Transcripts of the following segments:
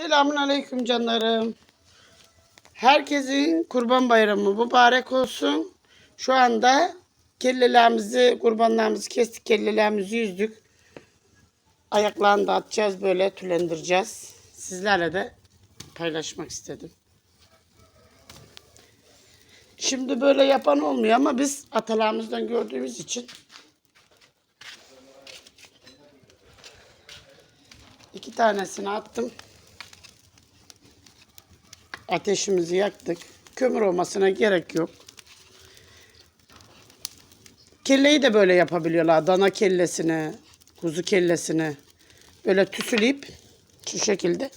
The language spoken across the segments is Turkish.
Selamun aleyküm canlarım. Herkesin kurban bayramı mübarek olsun. Şu anda kellelerimizi, kurbanlarımızı kestik, kellelerimizi yüzdük. Ayaklarını da atacağız böyle tülendireceğiz. Sizlerle de paylaşmak istedim. Şimdi böyle yapan olmuyor ama biz atalarımızdan gördüğümüz için iki tanesini attım. Ateşimizi yaktık. Kömür olmasına gerek yok. Kelleyi de böyle yapabiliyorlar. Dana kellesini, kuzu kellesini böyle tüsüleyip şu şekilde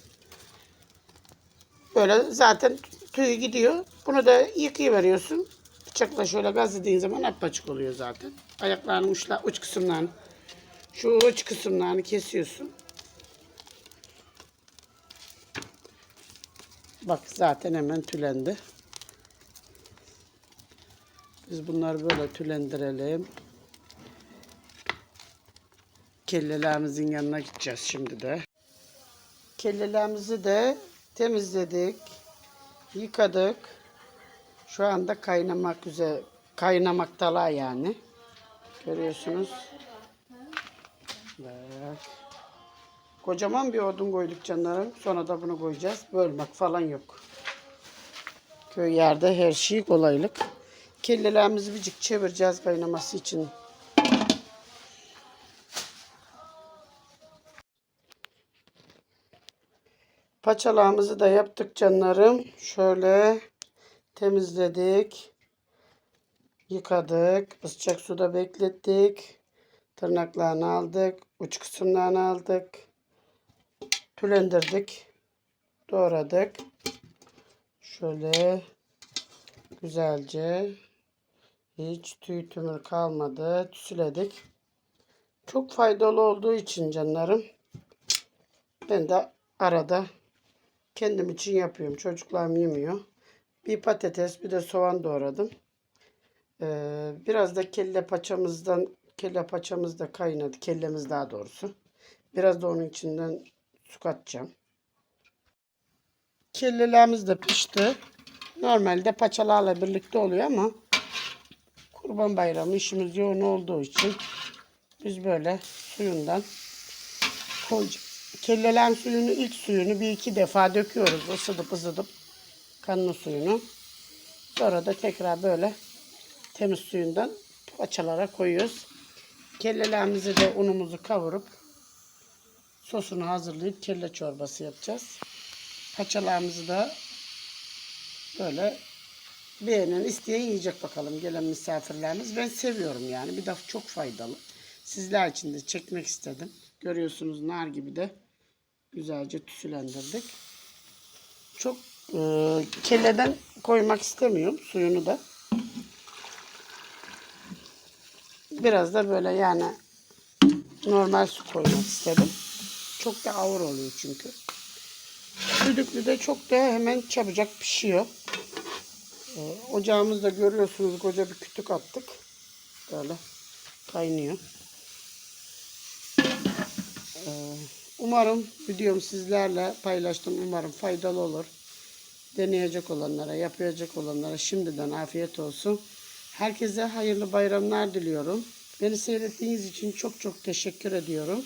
böyle zaten tüyü gidiyor. Bunu da yıkayıveriyorsun. Bıçakla şöyle gazladığın zaman apaçık oluyor zaten. Ayaklarının uçla, uç kısımlarını şu uç kısımlarını kesiyorsun. Bak zaten hemen tülendi. Biz bunları böyle tülendirelim. Kellelerimizin yanına gideceğiz şimdi de. Kellelerimizi de temizledik. Yıkadık. Şu anda kaynamak üzere kaynamaktalar yani. Görüyorsunuz. Bak. Kocaman bir odun koyduk canlarım. Sonra da bunu koyacağız. Bölmek falan yok. Köy yerde her şey kolaylık. Kellelerimizi bircik çevireceğiz kaynaması için. Paçalarımızı da yaptık canlarım. Şöyle temizledik. Yıkadık. Sıcak suda beklettik. Tırnaklarını aldık. Uç kısımlarını aldık. Tülendirdik. Doğradık. Şöyle güzelce hiç tüy tümür kalmadı. Tüsüledik. Çok faydalı olduğu için canlarım. Ben de arada kendim için yapıyorum. Çocuklarım yemiyor. Bir patates bir de soğan doğradım. Ee, biraz da kelle paçamızdan kelle paçamız da kaynadı. Kellemiz daha doğrusu. Biraz da onun içinden su katacağım. Kellelerimiz de pişti. Normalde paçalarla birlikte oluyor ama Kurban Bayramı işimiz yoğun olduğu için biz böyle suyundan koyacağız. Suyunu ilk suyunu bir iki defa döküyoruz. Isıdıp ısıdıp kanlı suyunu. Sonra da tekrar böyle temiz suyundan paçalara koyuyoruz. Kellelerimizi de unumuzu kavurup sosunu hazırlayıp kelle çorbası yapacağız. Paçalarımızı da böyle beğenen isteyen yiyecek bakalım gelen misafirlerimiz. Ben seviyorum yani. Bir de çok faydalı. Sizler için de çekmek istedim. Görüyorsunuz nar gibi de güzelce tüsülendirdik. Çok e, kelleden koymak istemiyorum suyunu da. Biraz da böyle yani normal su koymak istedim. Çok da ağır oluyor çünkü. Düdüklü de çok da hemen çabucak pişiyor. Ee, ocağımızda görüyorsunuz koca bir kütük attık. Böyle kaynıyor. Ee, umarım videomu sizlerle paylaştım. Umarım faydalı olur. Deneyecek olanlara, yapacak olanlara şimdiden afiyet olsun. Herkese hayırlı bayramlar diliyorum. Beni seyrettiğiniz için çok çok teşekkür ediyorum.